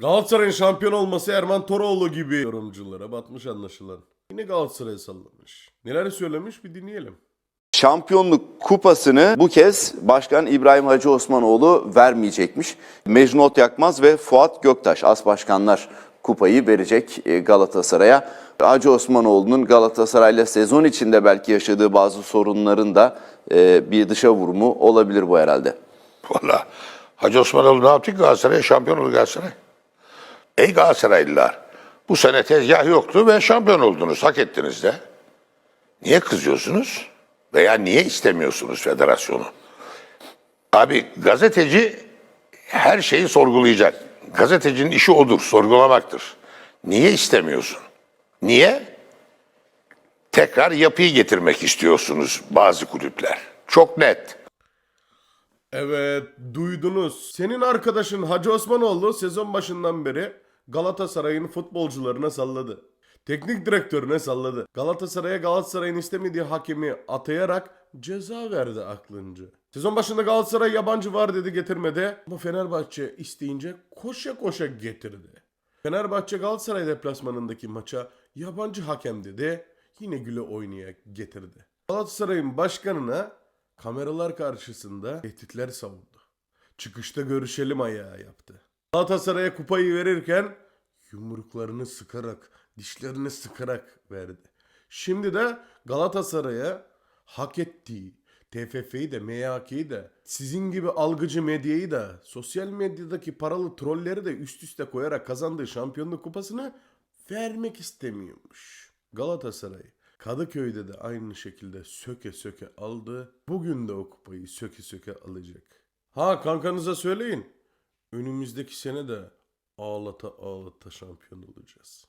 Galatasaray'ın şampiyon olması Erman Toroğlu gibi yorumculara batmış anlaşılan. Yine Galatasaray'a sallamış. Neler söylemiş bir dinleyelim. Şampiyonluk kupasını bu kez Başkan İbrahim Hacı Osmanoğlu vermeyecekmiş. Mecnun Yakmaz ve Fuat Göktaş as başkanlar kupayı verecek e, Galatasaray'a. Hacı Osmanoğlu'nun Galatasaray'la sezon içinde belki yaşadığı bazı sorunların da e, bir dışa vurumu olabilir bu herhalde. Valla Hacı Osmanoğlu ne yaptı ki Galatasaray'a? Şampiyon oldu Galatasaray. Ey Galatasaraylılar, bu sene tezgah yoktu ve şampiyon oldunuz, hak ettiniz de. Niye kızıyorsunuz? Veya niye istemiyorsunuz federasyonu? Abi gazeteci her şeyi sorgulayacak. Gazetecinin işi odur, sorgulamaktır. Niye istemiyorsun? Niye? Tekrar yapıyı getirmek istiyorsunuz bazı kulüpler. Çok net. Evet duydunuz. Senin arkadaşın Hacı Osmanoğlu sezon başından beri Galatasaray'ın futbolcularına salladı. Teknik direktörüne salladı. Galatasaray'a Galatasaray'ın istemediği hakemi atayarak ceza verdi aklınca. Sezon başında Galatasaray yabancı var dedi getirmedi. Ama Fenerbahçe isteyince koşa koşa getirdi. Fenerbahçe Galatasaray deplasmanındaki maça yabancı hakem dedi. Yine güle oynaya getirdi. Galatasaray'ın başkanına kameralar karşısında tehditler savundu. Çıkışta görüşelim ayağı yaptı. Galatasaray'a kupayı verirken yumruklarını sıkarak, dişlerini sıkarak verdi. Şimdi de Galatasaray'a hak ettiği TFF'yi de MHK'yi de sizin gibi algıcı medyayı da sosyal medyadaki paralı trolleri de üst üste koyarak kazandığı şampiyonluk kupasını vermek istemiyormuş. Galatasaray Kadıköy'de de aynı şekilde söke söke aldı. Bugün de o kupayı söke söke alacak. Ha kankanıza söyleyin. Önümüzdeki sene de ağlata ağlata şampiyon olacağız.